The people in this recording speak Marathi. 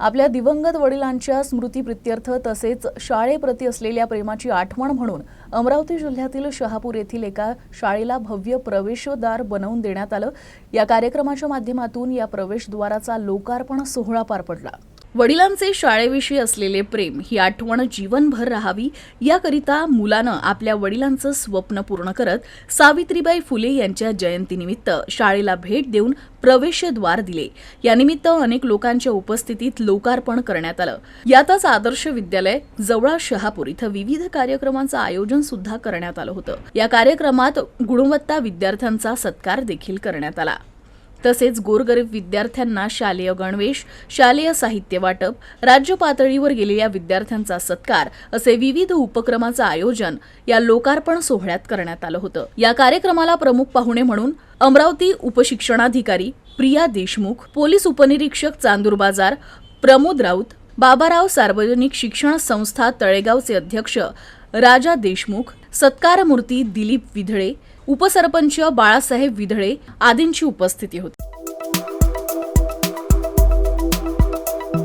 आपल्या दिवंगत वडिलांच्या स्मृतीप्रित्यर्थ तसेच शाळेप्रती असलेल्या प्रेमाची आठवण म्हणून अमरावती जिल्ह्यातील शहापूर येथील एका शाळेला भव्य प्रवेशद्वार बनवून देण्यात आलं. या कार्यक्रमाच्या माध्यमातून या प्रवेशद्वाराचा लोकार्पण सोहळा पार पडला. वडिलांचे शाळेविषयी असलेले प्रेम ही आठवण जीवनभर राहावी याकरिता मुलानं आपल्या वडिलांचं स्वप्न पूर्ण करत सावित्रीबाई फुले यांच्या जयंतीनिमित्त शाळेला भेट देऊन प्रवेशद्वार दिले. यानिमित्त अनेक लोकांच्या उपस्थितीत लोकार्पण करण्यात आलं. यातच आदर्श विद्यालय जवळा शहापूर इथं विविध कार्यक्रमांचं आयोजन सुद्धा करण्यात आलं होतं. या कार्यक्रमात गुणवत्ता विद्यार्थ्यांचा सत्कार देखील करण्यात आला. तसेच गोरगरीब विद्यार्थ्यांना शालेय गणवेश शालेय साहित्य वाटप राज्य पातळीवर गेलेल्या विद्यार्थ्यांचा सत्कार असे विविध उपक्रमाचं आयोजन या लोकार्पण सोहळ्यात करण्यात आलं होतं. या कार्यक्रमाला प्रमुख पाहुणे म्हणून अमरावती उपशिक्षणाधिकारी प्रिया देशमुख पोलीस उपनिरीक्षक चांदूर बाजार प्रमोद राऊत बाबाराव सार्वजनिक शिक्षण संस्था तळेगावचे अध्यक्ष राजा देशमुख सत्कारमूर्ती दिलीप विधळे उपसरपंच बाळासाहेब विधळे आदींची उपस्थिती होती.